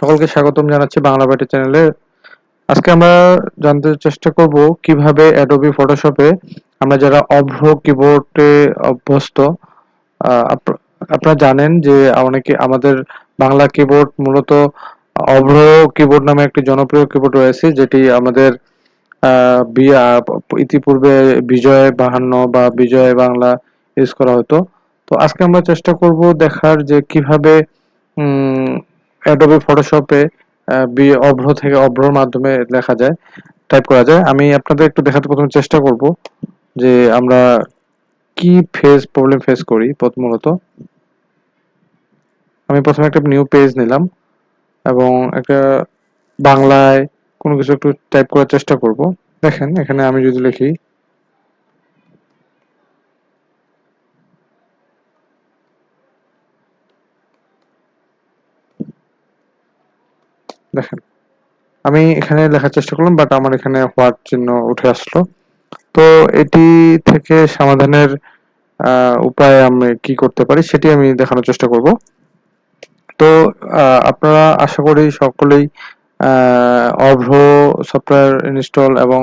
সকলকে স্বাগতম জানাচ্ছি বাংলা বাটি চ্যানেলে। আজকে আমরা জানতে চেষ্টা করব কীভাবে অ্যাডোবি ফটোশপে আমরা যারা অভ্র কিবোর্ডে অভ্যস্ত আপনারা জানেন যে অনেকে আমাদের বাংলা কিবোর্ড মূলত অভ্র কিবোর্ড নামে একটি জনপ্রিয় কিবোর্ড রয়েছে, যেটি আমাদের ইতিপূর্বে বিজয় বাহান্ন বা বিজয় বাংলা ইউজ করা হতো। তো আজকে আমরা চেষ্টা করব দেখার যে কীভাবে অ্যাডোবি ফটোশপে বি অভ্র থেকে অভ্রর মাধ্যমে লেখা যায় টাইপ করা যায়। আমি আপনাদের একটু দেখাতে প্রথমে চেষ্টা করব যে আমরা কি ফেস প্রবলেম ফেস করি প্রথমত। আমি প্রথমে একটা নিউ পেজ নিলাম এবং একটা বাংলায় কোনো কিছু একটু টাইপ করার চেষ্টা করব। দেখেন, এখানে আমি যদি লিখি দেখেন, আমি এখানে লেখার চেষ্টা করলাম বাট আমার এখানে হোয়াট চিহ্ন উঠে আসলো। তো এটি থেকে সমাধানের উপায় আমি কি করতে পারি সেটি আমি দেখানোর চেষ্টা করব। তো আপনারা আশা করি সকলেই অভ্র সফটওয়্যার ইনস্টল এবং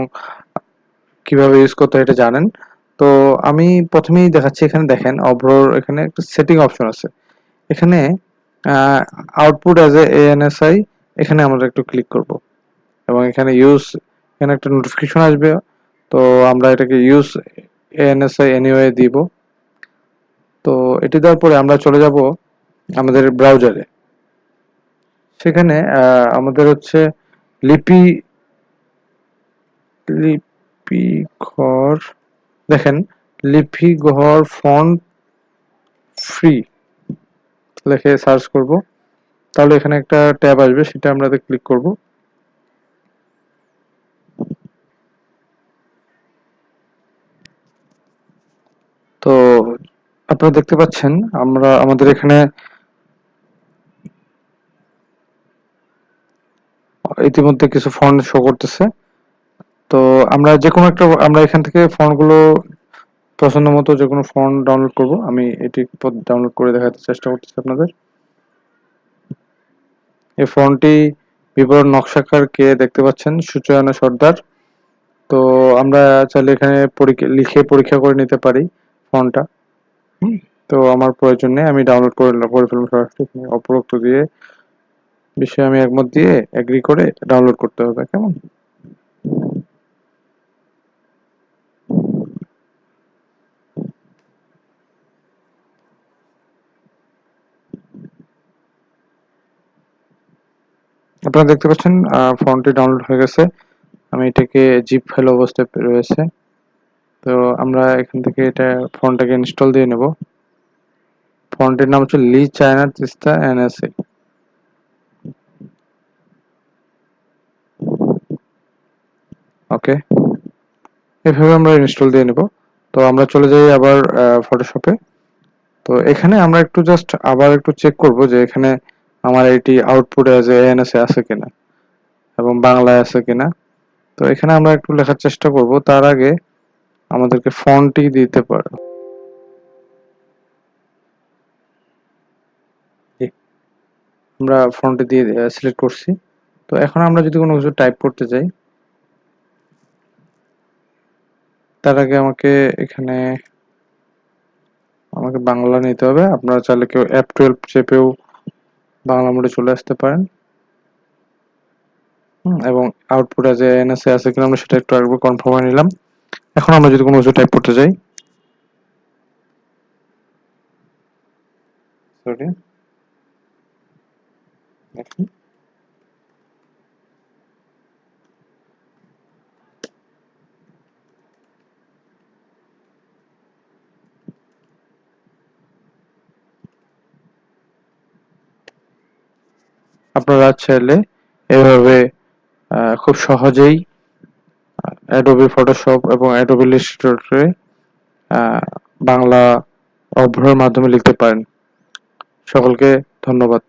কীভাবে ইউজ করতে এটা জানেন। তো আমি প্রথমেই দেখাচ্ছি এখানে দেখেন, অভ্রর এখানে একটা সেটিং অপশন আছে। এখানে আউটপুট অ্যাজ এ এএনএসআই এখানে আমরা একটু ক্লিক করব। এবং এখানে ইউজ এখানে একটা নোটিফিকেশন আসবে। তো আমরা এটাকে ইউজ এএনএসআই এনিওয়ে দিব। তো এটি দেওয়ার পরে আমরা চলে যাব আমাদের ব্রাউজারে সেখানে আমাদের হচ্ছে লিপি লিপি ঘর দেখেন লিপি ঘর ফন্ট ফ্রি লিখে সার্চ করব। তাহলে এখানে একটা ট্যাব আসবে, সেটা আমরা ক্লিক করব। তো আপনারা দেখতে পাচ্ছেন, আমরা আমাদের এখানে ইতিমধ্যে কিছু ফন্ট শো করতেছে। তো আমরা যে কোনো একটা, আমরা এখান থেকে ফন্টগুলো পছন্দ মতো যে কোনো ফন্ট ডাউনলোড করব। আমি এটি ডাউনলোড করে দেখাতে চেষ্টা করতেছি আপনাদের। এই ফোনটি বিবরণ নকশাকার কে দেখতে পাচ্ছেন? সুচয়না সর্দার। তো আমরা চাইলে এখানে লিখে পরীক্ষা করে নিতে পারি ফোনটা। তো আমার প্রয়োজন নেই আমি ডাউনলোড করে করে ফেলব সরাসরি। অপরোক্ত দিয়ে বিষয়ে আমি একমত দিয়ে এগ্রি করে ডাউনলোড করতে হবে কেমন? আপনারা দেখতে পাচ্ছেন ফন্টটি ডাউনলোড হয়ে গেছে। আমি এটাকে জিপ ফাইল অবস্থায় রয়েছে। তো আমরা এখান থেকে এটা ফন্টটাকে ইনস্টল দিয়ে নেব। ফন্টের নাম হচ্ছে Li China Teesta NSA okay এভাবে আমরা ইনস্টল দিয়ে নেব। তো আমরা চলে যাই আবার ফটোশপে তো এখানে আমরা একটু জাস্ট আবার একটু চেক করব যে এখানে আমার এটি আউটপুট এজ এএনএসএ আছে কিনা, এবং বাংলায় আছে কিনা। তো এখানে আমরা একটু লেখার চেষ্টা করব। তার আগে আমাদেরকে ফন্টটি দিতে পারো। আমরা ফন্টে দিয়ে সিলেক্ট করছি। তো এখন আমরা যদি কোনো কিছু টাইপ করতে চাই, তার আগে আমাকে এখানে, আমাকে বাংলা নিতে হবে। আপনারা চাইলে কেউ অ্যাপ টুয়েলভ চেপেও বাংলা মোডে চলে আসতে পারেন। এবং আউটপুট আছে এনএসএ আছে কিনা আমরা সেটা একটু আগে কনফার্ম হয়ে নিলাম। এখন আমরা যদি কোনো কিছু টাইপ করতে যাই সরি দেখুন আপনারা চাইলে এভাবে খুব সহজেই অ্যাডোবি ফটোশপ এবং অ্যাডোবি ইলাস্ট্রেটরে বাংলা অভ্রর মাধ্যমে লিখতে পারেন। সকলকে ধন্যবাদ।